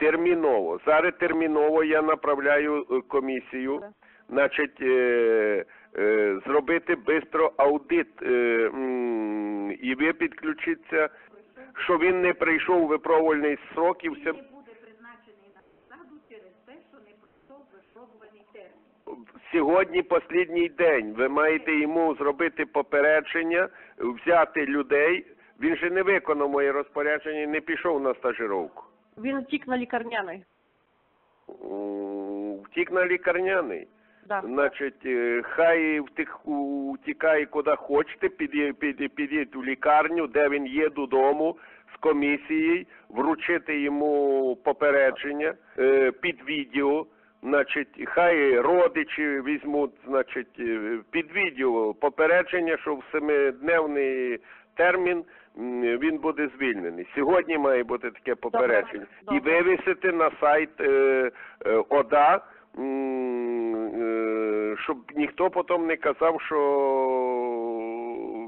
Терміново. Зараз терміново я направляю е, комісію, значить, е, е, зробити швидко аудит, е, м, і ви підключіться, що він не прийшов у випробувальний срок і все. Сьогодні останній день. Ви маєте йому зробити попередження, взяти людей. Він же не виконав моє розпорядження не пішов на стажировку. Він втік на лікарняний. Втік на лікарняний. Да. Значить, е, хай втих, утікає куди хочете, під'їдь під, під'їдь у лікарню, де він є додому з комісією, вручити йому попередження е, під відео. Значить, хай родичі візьмуть, значить, е, під відео попередження, що в семидневний термін він буде звільнений. Сьогодні має бути таке попередження. І добре. вивісити на сайт е, е, ОДА, е, щоб ніхто потім не казав, що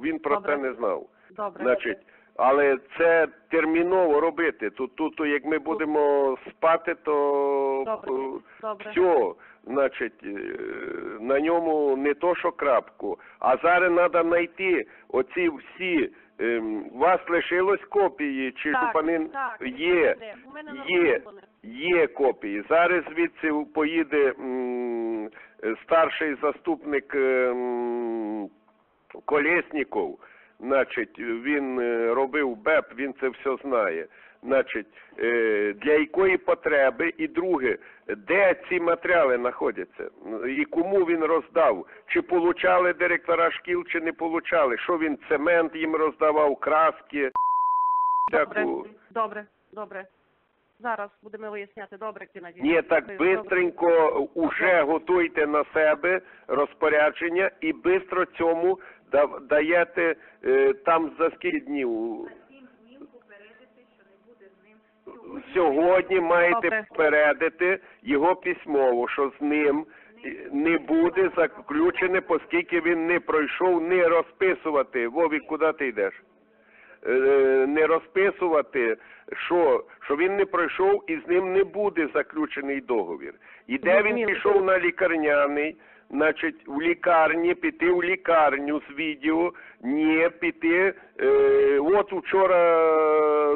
він про Добре. це не знав. Добре. Значить, але це терміново робити. Тут, тут, як ми будемо спати, то Добре. е, Добре. все, значить, е, на ньому не то, що крапку. А зараз треба знайти оці всі. ем, У вас лишилось копії, чи Так, Шупанин так. є, є, є копії. Зараз звідси поїде м, старший заступник ем, Колєсніков. Значить, він е, робив БЕП, він це все знає. Значить, е, для якої потреби? І друге, де ці матеріали знаходяться? І кому він роздав? Чи получали директора шкіл, чи не получали? Що він цемент їм роздавав, краски? Добре. Добре. Добре. Зараз будемо виясняти. Добре, Геннадій. Ні, так бистренько уже готуйте на себе розпорядження і бистро цьому даєте е, там за скільки днів. Сім днів попередити, що не буде з ним сьогодні. Сьогодні маєте попередити його письмово, що з ним е, не буде заключене, оскільки він не пройшов, не розписувати. Вовік, куди ти йдеш? Е, Не розписувати, що, що він не пройшов і з ним не буде заключений договір. І де він пішов на лікарняний, значить, в лікарні, піти в лікарню з відео, не піти. Е, от вчора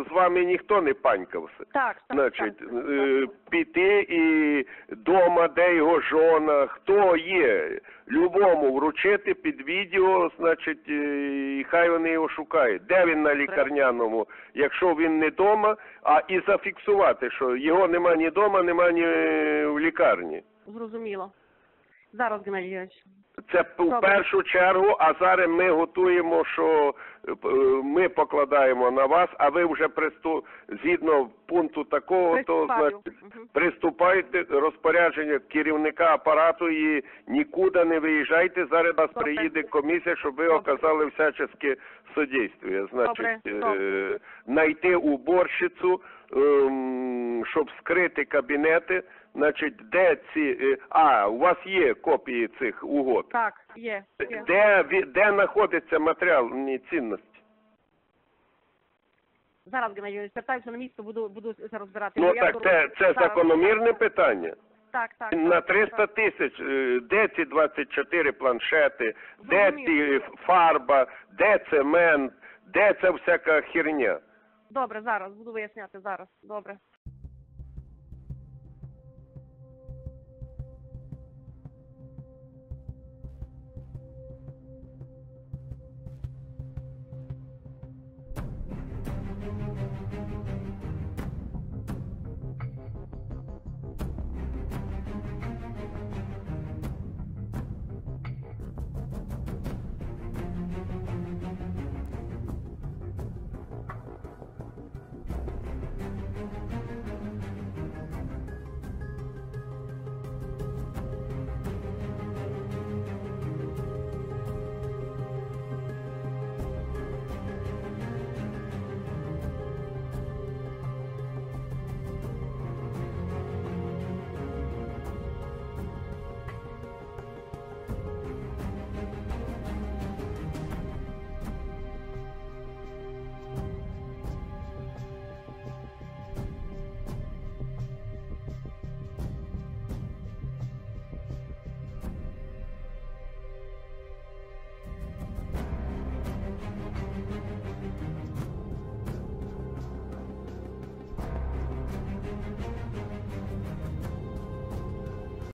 з вами ніхто не панькався. Так, так, Значить, так. е, піти і дома, де його жона, хто є, любому вручити під відео, значить, е, і хай вони його шукають. Де він на лікарняному, якщо він не дома, а і зафіксувати, що його нема ні дома, нема ні е, в лікарні. Зрозуміло. Зараз, Геннадій Георгійович. Це в першу чергу, а зараз ми готуємо, що е, е, ми покладаємо на вас, а ви вже присту згідно пункту такого, то значить, приступайте розпорядження керівника апарату і нікуди не виїжджайте. Зараз Добре. приїде комісія, щоб ви оказали всяческе содействие. Значить, Добре. е, знайти уборщицю, ем, щоб скрити кабінети. Значить, де ці а у вас є копії цих угод? Так, є. є. Де де знаходиться матеріальні цінності? Зараз, Геннадій Георгійович, вертаюся на місце, буду, буду розбирати. Ну так це, це закономірне питання. Так, так. На так, 300 тисяч, е, де ці 24 планшети, де ці фарба, де цемент, де ця всяка херня? Добре, зараз, буду виясняти зараз. Добре.